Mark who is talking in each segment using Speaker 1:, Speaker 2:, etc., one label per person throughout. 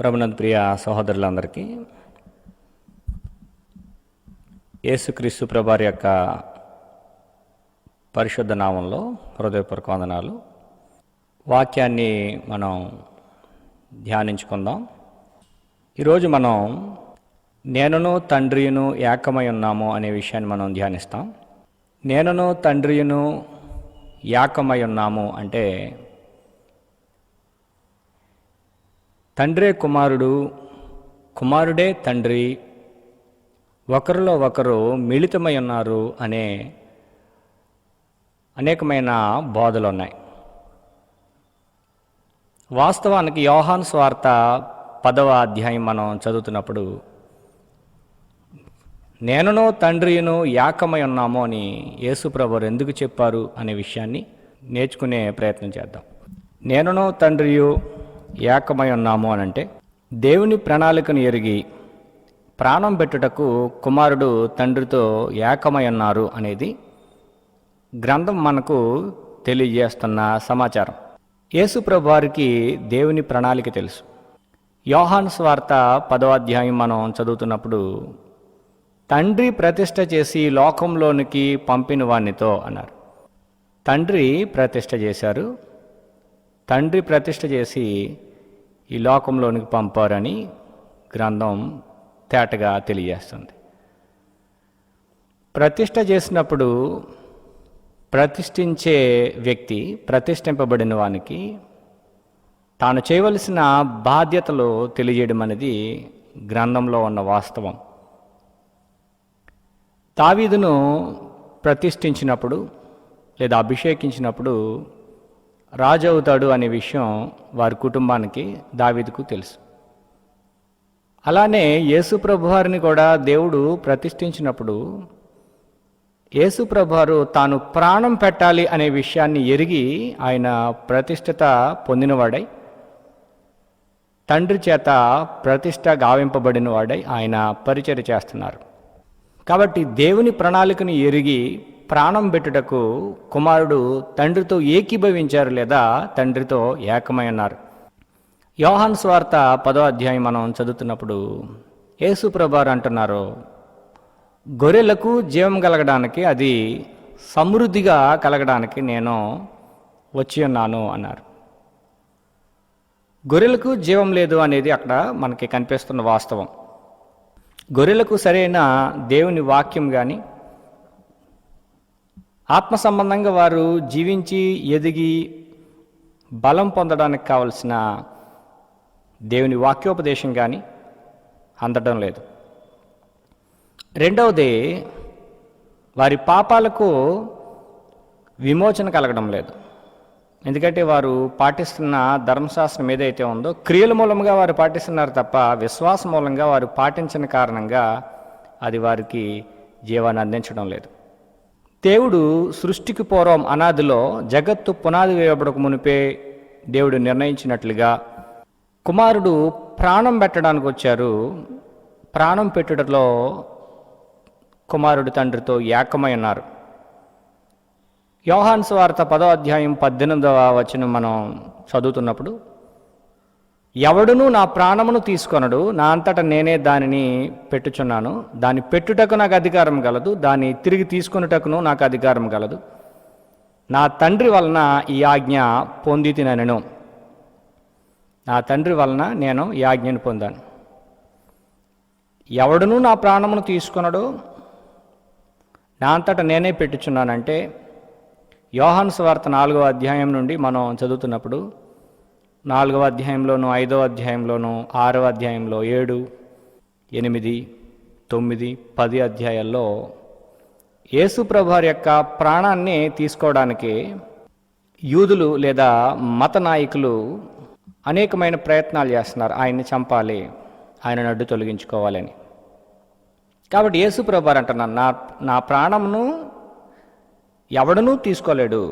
Speaker 1: ప్రభునంద్ ప్రియ సహోదరులందరికీ యేసుక్రీస్తు ప్రభారి యొక్క పరిశుద్ధ నామంలో హృదయపూర్వక వందనాలు. వాక్యాన్ని మనం ధ్యానించుకుందాం. ఈరోజు మనం నేనును తండ్రియును ఏకమై ఉన్నాము అనే విషయాన్ని మనం ధ్యానిస్తాం. నేనును తండ్రియును ఏకమై ఉన్నాము అంటే తండ్రే కుమారుడు కుమారుడే తండ్రి ఒకరిలో ఒకరు మిళితమై ఉన్నారు అనే అనేకమైన బోధలు ఉన్నాయి వాస్తవానికి యోహాన్ స్వార్త పదవ అధ్యాయం మనం చదువుతున్నప్పుడు నేనును తండ్రియును ఏకమై ఉన్నాము అని యేసుప్రభురు ఎందుకు చెప్పారు అనే విషయాన్ని నేర్చుకునే ప్రయత్నం చేద్దాం. నేనును తండ్రియు ఏకమై ఉన్నాము అని అంటే దేవుని ప్రణాళికను ఎరిగి ప్రాణం పెట్టుటకు కుమారుడు తండ్రితో ఏకమై ఉన్నారు అనేది గ్రంథం మనకు తెలియజేస్తున్న సమాచారం. యేసుప్రభు వారికి దేవుని ప్రణాళిక తెలుసు. యోహాన్ స్వార్త పదో అధ్యాయం మనం చదువుతున్నప్పుడు తండ్రి ప్రతిష్ట చేసి లోకంలోనికి పంపిన వానితో అన్నారు. తండ్రి ప్రతిష్ట చేశారు. తండ్రి ప్రతిష్ట చేసి ఈ లోకంలోనికి పంపారని గ్రంథం తేటగా తెలియజేస్తుంది. ప్రతిష్ట చేసినప్పుడు ప్రతిష్ఠించే వ్యక్తి ప్రతిష్ఠింపబడిన వానికి తాను చేయవలసిన బాధ్యతలు తెలియజేయడం అనేది గ్రంథంలో ఉన్న వాస్తవం. తావీదును ప్రతిష్ఠించినప్పుడు లేదా అభిషేకించినప్పుడు రాజు అవుతాడు అనే విషయం వారి కుటుంబానికి దావిదుకు తెలుసు. అలానే యేసు ప్రభువారిని కూడా దేవుడు ప్రతిష్ఠించినప్పుడు యేసు ప్రభువారు తాను ప్రాణం పెట్టాలి అనే విషయాన్ని ఎరిగి ఆయన ప్రతిష్టత పొందినవాడై తండ్రి చేత ప్రతిష్ట గావింపబడిన వాడై ఆయన పరిచర్య చేస్తున్నారు. కాబట్టి దేవుని ప్రణాళికను ఎరిగి ప్రాణం పెట్టుటకు కుమారుడు తండ్రితో ఏకీభవించారు లేదా తండ్రితో ఏకమై ఉన్నారు. యోహాన్ స్వార్త పదో అధ్యాయం మనం చదువుతున్నప్పుడు యేసు ప్రభారు అంటున్నారు గొర్రెలకు జీవం కలగడానికి అది సమృద్ధిగా కలగడానికి నేను వచ్చి ఉన్నాను అన్నారు. గొర్రెలకు జీవం లేదు అనేది అక్కడ మనకి కనిపిస్తున్న వాస్తవం. గొర్రెలకు సరైన దేవుని వాక్యం కానీ ఆత్మ సంబంధంగా వారు జీవించి ఎదిగి బలం పొందడానికి కావలసిన దేవుని వాక్యోపదేశం కానీ అందడం లేదు. రెండవది వారి పాపాలకు విమోచన కలగడం లేదు. ఎందుకంటే వారు పాటిస్తున్న ధర్మశాస్త్రం ఏదైతే ఉందో క్రియల మూలంగా వారు పాటిస్తున్నారు తప్ప విశ్వాస మూలంగా వారు పాటించిన కారణంగా అది వారికి జీవాన్ని అందించడం లేదు. దేవుడు సృష్టికి పూర్వం అనాదిలో జగత్తు పునాది వేయబడక మునిపే దేవుడు నిర్ణయించినట్లుగా కుమారుడు ప్రాణం పెట్టడానికి వచ్చారు. ప్రాణం పెట్టుటలో కుమారుడు తండ్రితో ఏకమై ఉన్నారు. యోహాన్స్ వార్త పదో అధ్యాయం పద్దెనిమిదవ వచనం మనం చదువుతున్నప్పుడు ఎవడును నా ప్రాణమును తీసుకొనడు నా అంతటా నేనే దానిని పెట్టుచున్నాను. దాన్ని పెట్టుటకు నాకు అధికారం కలదు దాన్ని తిరిగి తీసుకొనుటకును నాకు అధికారం కలదు నా తండ్రి వలన ఈ ఆజ్ఞ పొంది తినను నా తండ్రి వలన నేను ఈ ఆజ్ఞను పొందాను. ఎవడును నా ప్రాణమును తీసుకొనడు నా అంతటా నేనే పెట్టుచున్నానంటే యోహాన్ స్వార్త నాలుగో అధ్యాయం నుండి మనం చదువుతున్నప్పుడు నాలుగవ అధ్యాయంలోను ఐదవ అధ్యాయంలోను ఆరవ అధ్యాయంలో ఏడు ఎనిమిది తొమ్మిది పది అధ్యాయాల్లో యేసుప్రభువారి యొక్క ప్రాణాన్ని తీసుకోవడానికి యూదులు లేదా మత నాయకులు అనేకమైన ప్రయత్నాలు చేస్తున్నారు. ఆయన్ని చంపాలి ఆయన నడ్డు తొలగించుకోవాలని. కాబట్టి యేసుప్రభువారు అంటున్నాను నా నా ప్రాణమును ఎవడనూ తీసుకోలేడు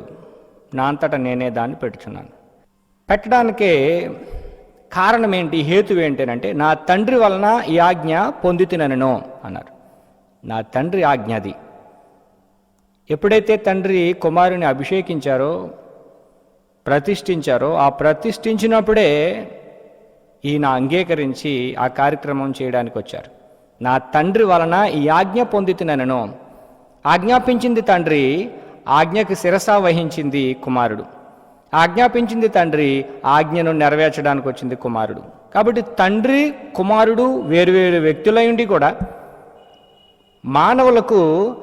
Speaker 1: నా అంతటా నేనే దాన్ని పెట్టుచున్నాను పెట్టడానికే కారణం ఏంటి హేతు ఏంటంటే నా తండ్రి వలన ఈ ఆజ్ఞ పొందితినను అన్నారు. నా తండ్రి ఆజ్ఞ అది ఎప్పుడైతే తండ్రి కుమారుని అభిషేకించారో ప్రతిష్ఠించారో ఆ ప్రతిష్ఠించినప్పుడే ఈయన అంగీకరించి ఆ కార్యక్రమం చేయడానికి వచ్చారు నా తండ్రి వలన ఈ ఆజ్ఞ పొందితినను ఆజ్ఞాపించింది తండ్రి ఆజ్ఞకు శిరస వహించింది కుమారుడు. ఆజ్ఞాపించింది తండ్రి ఆజ్ఞను నెరవేర్చడానికి వచ్చింది కుమారుడు. కాబట్టి తండ్రి కుమారుడు వేరువేరు వ్యక్తులై ఉండి కూడా మానవులకు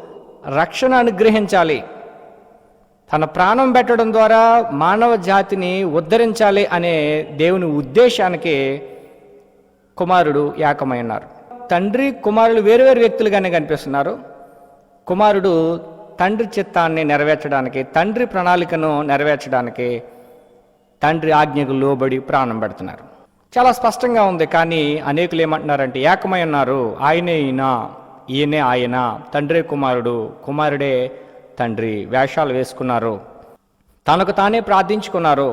Speaker 1: రక్షణ అనుగ్రహించాలి. తన ప్రాణం పెట్టడం ద్వారా మానవ జాతిని ఉద్ధరించాలి అనే దేవుని ఉద్దేశానికి కుమారుడు ఏకమై ఉన్నారు. తండ్రి కుమారులు వేరువేరు వ్యక్తులుగానే కనిపిస్తున్నారు. కుమారుడు తండ్రి చిత్తాన్ని నెరవేర్చడానికి తండ్రి ప్రణాళికను నెరవేర్చడానికి తండ్రి ఆజ్ఞకు లోబడి ప్రాణం పెడుతున్నారు. చాలా స్పష్టంగా ఉంది కానీ అనేకులు ఏమంటున్నారంటే ఏకమై ఉన్నారు ఆయనే ఈయన ఈయనే ఆయన తండ్రి కుమారుడు కుమారుడే తండ్రి వేషాలు వేసుకున్నారు తనకు తానే ప్రార్థించుకున్నారు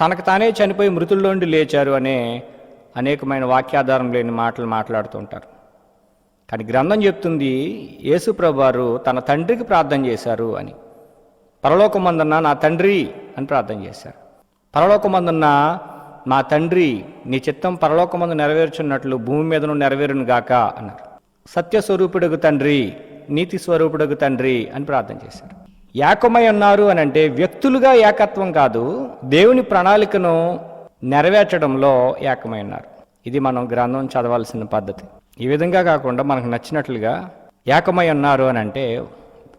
Speaker 1: తనకు తానే చనిపోయి మృతుల్లోండి లేచారు అనే అనేకమైన వాక్యాధారం లేని మాటలు మాట్లాడుతుంటారు కానీ గ్రంథం చెప్తుంది యేసుప్రభు తన తండ్రికి ప్రార్థన చేశారు అని. పరలోకమందున్న నా తండ్రి అని ప్రార్థన చేశారు. పరలోకమందున్న మా తండ్రి నీ చిత్తం పరలోకమందు నెరవేర్చున్నట్లు భూమి మీదను నెరవేరును గాక అన్నారు. సత్యస్వరూపుడుగు తండ్రి నీతి స్వరూపుడుగు తండ్రి అని ప్రార్థన చేశారు. ఏకమై ఉన్నారు అని అంటే వ్యక్తులుగా ఏకత్వం కాదు దేవుని ప్రణాళికను నెరవేర్చడంలో ఏకమై ఉన్నారు. ఇది మనం గ్రంథం చదవాల్సిన పద్ధతి. ఈ విధంగా కాకుండా మనకు నచ్చినట్లుగా ఏకమై ఉన్నారు అని అంటే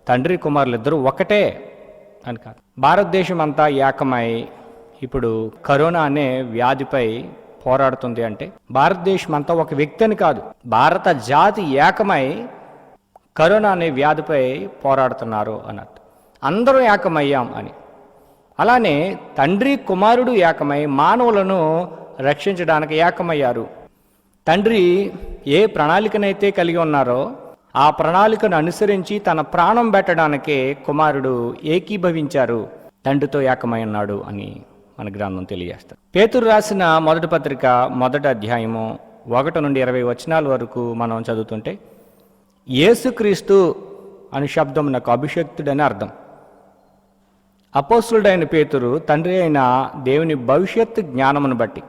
Speaker 1: తండ్రి కుమారులు ఇద్దరు ఒకటే అని కాదు. భారతదేశం అంతా ఏకమై ఇప్పుడు కరోనా అనే వ్యాధిపై పోరాడుతుంది అంటే భారతదేశం అంతా ఒక వ్యక్తి అని కాదు. భారత జాతి ఏకమై కరోనా అనే వ్యాధిపై పోరాడుతున్నారు అన్నట్టు. అందరూ ఏకమయ్యాం అని. అలానే తండ్రి కుమారుడు ఏకమై మానవులను రక్షించడానికి ఏకమయ్యారు. తండ్రి ఏ ప్రణాళికనైతే కలిగి ఉన్నారో ఆ ప్రణాళికను అనుసరించి తన ప్రాణం పెట్టడానికే కుమారుడు ఏకీభవించారు. తండ్రితో ఏకమై ఉన్నాడు అని మన గ్రంథం తెలియజేస్తారు పేతురు రాసిన మొదటి పత్రిక మొదటి అధ్యాయము ఒకటి నుండి ఇరవై వచనాల వరకు మనం చదువుతుంటే యేసుక్రీస్తు అని శబ్దం నాకు అభిషక్తుడని అర్థం. అపోసులుడైన పేతురు తండ్రి అయిన దేవుని భవిష్యత్తు జ్ఞానమును బట్టి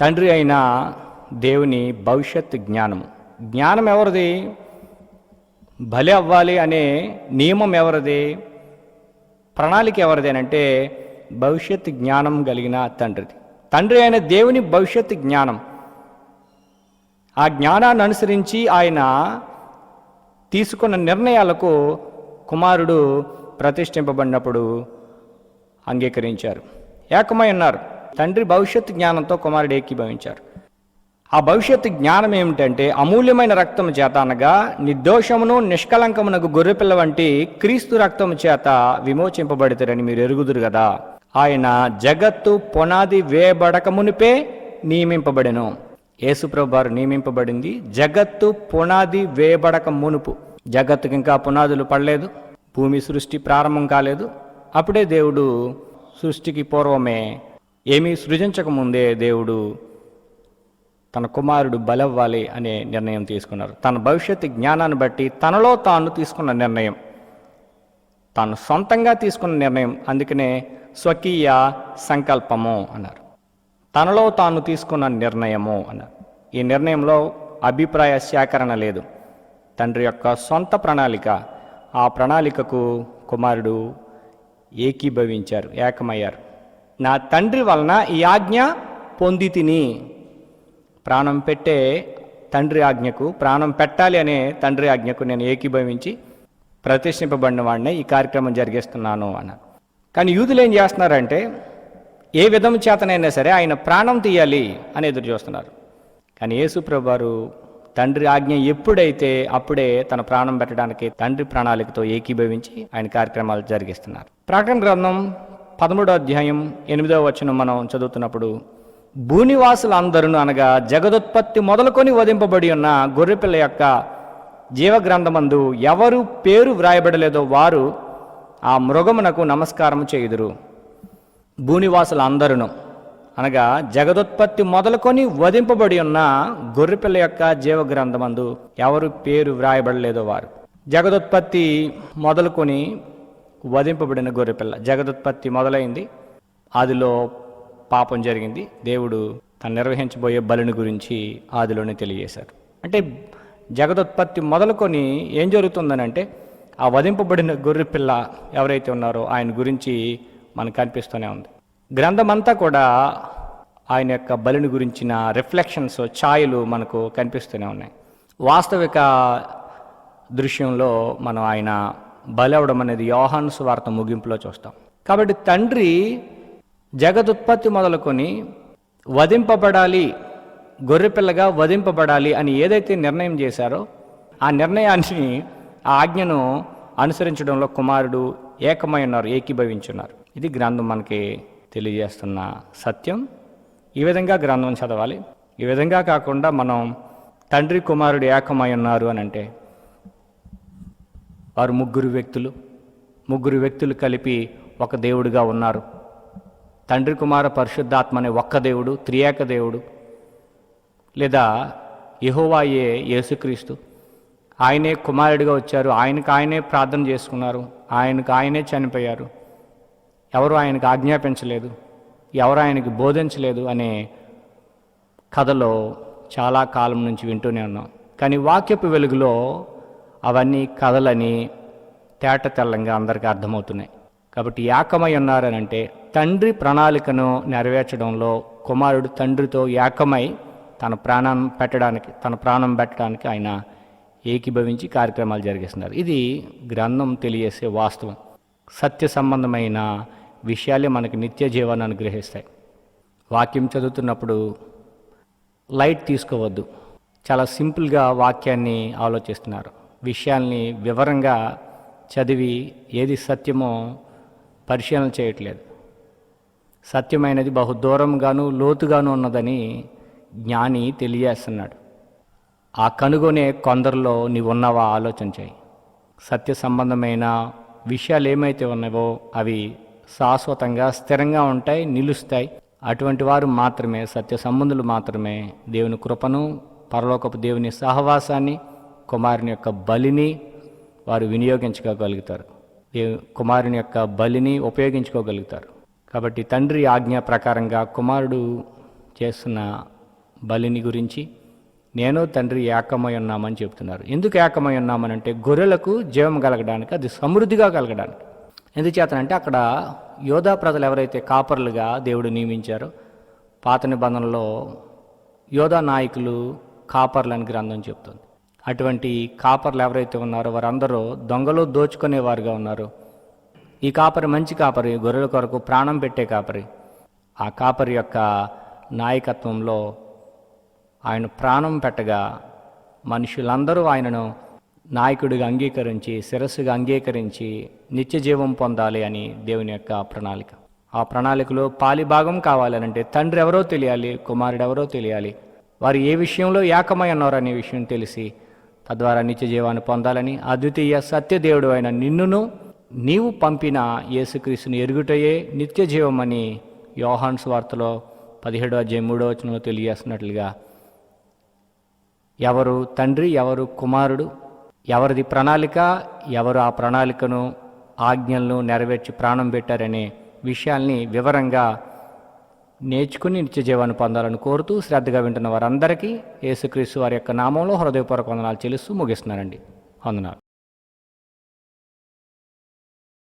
Speaker 1: తండ్రి అయిన దేవుని భవిష్యత్ జ్ఞానము జ్ఞానం ఎవరిది? బలి అవ్వాలి అనే నియమం ఎవరిది? ప్రణాళిక ఎవరిది అని అంటే భవిష్యత్తు జ్ఞానం కలిగిన తండ్రిది. తండ్రి అయిన దేవుని భవిష్యత్ జ్ఞానం. ఆ జ్ఞానాన్ని అనుసరించి ఆయన తీసుకున్న నిర్ణయాలకు కుమారుడు ప్రతిష్ఠింపబడినప్పుడు అంగీకరించారు. ఏకమై ఉన్నారు. తండ్రి భవిష్యత్తు జ్ఞానంతో కుమారుడు ఏకీభవించారు. ఆ భవిష్యత్తు జ్ఞానం ఏమిటంటే అమూల్యమైన రక్తము చేత అనగా నిర్దోషమును నిష్కలంకమునకు గొర్రెపిల్ల వంటి క్రీస్తు రక్తము చేత విమోచింపబడితారని మీరు ఎరుగుదురు కదా. ఆయన జగత్తు పునాది వేయబడక మునిపే నియమింపబడెను. యేసుప్రభువారు నియమింపబడింది జగత్తు పునాది వేయబడక మునుపు. జగత్తుకి ఇంకా పునాదులు పడలేదు. భూమి సృష్టి ప్రారంభం కాలేదు. అప్పుడే దేవుడు సృష్టికి పూర్వమే ఏమీ సృజించక ముందే దేవుడు తన కుమారుడు బలవ్వాలి అనే నిర్ణయం తీసుకున్నారు. తన భవిష్యత్తు జ్ఞానాన్ని బట్టి తనలో తాను తీసుకున్న నిర్ణయం. తాను సొంతంగా తీసుకున్న నిర్ణయం. అందుకనే స్వకీయ సంకల్పము అన్నారు. తనలో తాను తీసుకున్న నిర్ణయము అన్నారు. ఈ నిర్ణయంలో అభిప్రాయ సేకరణ లేదు. తండ్రి యొక్క సొంత ప్రణాళిక. ఆ ప్రణాళికకు కుమారుడు ఏకీభవించారు ఏకమయ్యారు. నా తండ్రి వలన ఈ ఆజ్ఞ పొంది తిని ప్రాణం పెట్టే తండ్రి ఆజ్ఞకు ప్రాణం పెట్టాలి అనే తండ్రి ఆజ్ఞకు నేను ఏకీభవించి ప్రతిష్ఠింపబడిన వాడినే ఈ కార్యక్రమం జరిగిస్తున్నాను అన్నారు కానీ యూదులు ఏం చేస్తున్నారంటే ఏ విధం చేతనైనా సరే ఆయన ప్రాణం తీయాలి అని ఎదురు చూస్తున్నారు. కానీ యేసుప్రభు వారు తండ్రి ఆజ్ఞ ఎప్పుడైతే అప్పుడే తన ప్రాణం పెట్టడానికి తండ్రి ప్రణాళికతో ఏకీభవించి ఆయన కార్యక్రమాలు జరిగిస్తున్నారు. ప్రకటన గ్రంథం పదమూడో అధ్యాయం ఎనిమిదో వచనం మనం చదువుతున్నప్పుడు భూనివాసులందరూ అనగా జగదుత్పత్తి మొదలుకొని వధింపబడి ఉన్న గొర్రెపిల్ల యొక్క జీవగ్రంథమందు ఎవరు పేరు వ్రాయబడలేదో వారు ఆ మృగమునకు నమస్కారం చేయుదురు. భూనివాసులందరూ అనగా జగదుత్పత్తి మొదలుకొని వధింపబడి ఉన్న గొర్రెపిల్ల యొక్క జీవగ్రంథమందు ఎవరు పేరు వ్రాయబడలేదో వారు. జగదుత్పత్తి మొదలుకొని వధింపబడిన గొర్రెపిల్ల. జగదుత్పత్తి మొదలైంది. ఆదిలో పాపం జరిగింది. దేవుడు తను నిర్వహించబోయే బలిని గురించి ఆదిలోనే తెలియజేశారు అంటే జగదుత్పత్తి మొదలుకొని ఏం జరుగుతుందని అంటే ఆ వధింపబడిన గొర్రె పిల్ల ఎవరైతే ఉన్నారో ఆయన గురించి మనకు కనిపిస్తూనే ఉంది. గ్రంథమంతా కూడా ఆయన యొక్క బలిని గురించిన రిఫ్లెక్షన్స్ ఛాయలు మనకు కనిపిస్తూనే ఉన్నాయి. వాస్తవిక దృశ్యంలో మనం ఆయన బలవడం అనేది యోహాను స్వార్థ ముగింపులో చూస్తాం. కాబట్టి తండ్రి జగదుత్పత్తి మొదలుకొని వధింపబడాలి గొర్రెపిల్లగా వధింపబడాలి అని ఏదైతే నిర్ణయం చేశారో ఆ నిర్ణయాన్ని ఆ ఆజ్ఞను అనుసరించడంలో కుమారుడు ఏకమై ఉన్నారు ఏకీభవించున్నారు. ఇది గ్రంథం మనకి తెలియజేస్తున్న సత్యం. ఈ విధంగా గ్రంథం చదవాలి. ఈ విధంగా కాకుండా మనం తండ్రి కుమారుడు ఏకమై ఉన్నారు అని అంటే వారు ముగ్గురు వ్యక్తులు. ముగ్గురు వ్యక్తులు కలిపి ఒక దేవుడిగా ఉన్నారు. తండ్రి కుమార పరిశుద్ధాత్మ అనే ఒక్క దేవుడు త్రియేక దేవుడు లేదా యహోవాయే యేసుక్రీస్తు. ఆయనే కుమారుడిగా వచ్చారు. ఆయనకు ఆయనే ప్రార్థన చేసుకున్నారు. ఆయనకు ఆయనే చనిపోయారు. ఎవరు ఆయనకు ఆజ్ఞాపించలేదు. ఎవరు ఆయనకి బోధించలేదు అనే కథలో చాలా కాలం నుంచి వింటూనే ఉన్నాం. కానీ వాక్యపు వెలుగులో అవన్నీ కథలని తేట తెల్లంగా అందరికీ అర్థమవుతున్నాయి. కాబట్టి ఏకమై ఉన్నారనంటే తండ్రి ప్రణాళికను నెరవేర్చడంలో కుమారుడు తండ్రితో ఏకమై తన ప్రాణం పెట్టడానికి తన ప్రాణం పెట్టడానికి ఆయన ఏకీభవించి కార్యక్రమాలు జరిగిస్తున్నారు. ఇది గ్రంథం తెలియజేసే వాస్తవం. సత్య సంబంధమైన విషయాలే మనకి నిత్య జీవాన్ని అనుగ్రహిస్తాయి. వాక్యం చదువుతున్నప్పుడు లైట్ తీసుకోవద్దు. చాలా సింపుల్గా వాక్యాన్ని ఆలోచిస్తున్నారు. విషయాల్ని వివరంగా చదివి ఏది సత్యమో పరిశీలన చేయట్లేదు. సత్యమైనది బహు దూరంగాను లోతుగాను ఉన్నదని జ్ఞాని తెలియజేస్తున్నాడు. ఆ కనుగొనే కొందరిలో నీవున్నవా ఆలోచన చేయి. సత్య సంబంధమైన విషయాలు ఏమైతే ఉన్నావో అవి శాశ్వతంగా స్థిరంగా ఉంటాయి నిలుస్తాయి. అటువంటి వారు మాత్రమే సత్య సంబంధులు మాత్రమే దేవుని కృపను పరలోకపు దేవుని సహవాసాన్ని కుమారుని యొక్క బలిని వారు వినియోగించుకోగలుగుతారు. కుమారుని యొక్క బలిని ఉపయోగించుకోగలుగుతారు. కాబట్టి తండ్రి ఆజ్ఞ ప్రకారంగా కుమారుడు చేస్తున్న బలిని గురించి నేను తండ్రి ఏకమై ఉన్నామని చెప్తున్నారు. ఎందుకు ఏకమై ఉన్నామనంటే గొర్రెలకు జీవం కలగడానికి అది సమృద్ధిగా కలగడానికి. ఎందుచేతనంటే అక్కడ యోధా ప్రజలు ఎవరైతే కాపర్లుగా దేవుడు నియమించారో పాత నిబంధనలో యోధా నాయకులు కాపర్లని గ్రంథం చెప్తుంది. అటువంటి కాపర్లు ఎవరైతే ఉన్నారో వారందరూ దొంగలు దోచుకునేవారుగా ఉన్నారు. ఈ కాపరి మంచి కాపరి గొర్రెల కొరకు ప్రాణం పెట్టే కాపరి. ఆ కాపరి యొక్క నాయకత్వంలో ఆయన ప్రాణం పెట్టగా మనుషులందరూ ఆయనను నాయకుడిగా అంగీకరించి శిరస్సుగా అంగీకరించి నిత్య జీవం పొందాలి అని దేవుని యొక్క ప్రణాళిక. ఆ ప్రణాళికలో పాలిభాగం కావాలనంటే తండ్రి ఎవరో తెలియాలి కుమారుడు ఎవరో తెలియాలి. వారు ఏ విషయంలో ఏకమై ఉన్నారో అనే విషయం తెలిసి తద్వారా నిత్య జీవాన్ని పొందాలని అద్వితీయ సత్యదేవుడు అయిన నిన్నును నీవు పంపిన యేసుక్రీస్తుని ఎరుగుటయే నిత్య జీవమని యోహాన్ స్వార్తలో పదిహేడో అధ్యాయం మూడో వచనంలో తెలియజేస్తున్నట్లుగా ఎవరు తండ్రి ఎవరు కుమారుడు ఎవరిది ప్రణాళిక ఎవరు ఆ ప్రణాళికను ఆజ్ఞలను నెరవేర్చి ప్రాణం పెట్టారనే విషయాల్ని వివరంగా నేర్చుకుని నిత్య జీవాన్ని పొందాలని కోరుతూ శ్రద్ధగా వింటున్న వారందరికీ యేసుక్రీస్తు వారి యొక్క నామంలో హృదయపూర్వక వందనాలు చెల్లిస్తూ ముగిస్తున్నారండి వందనాలు.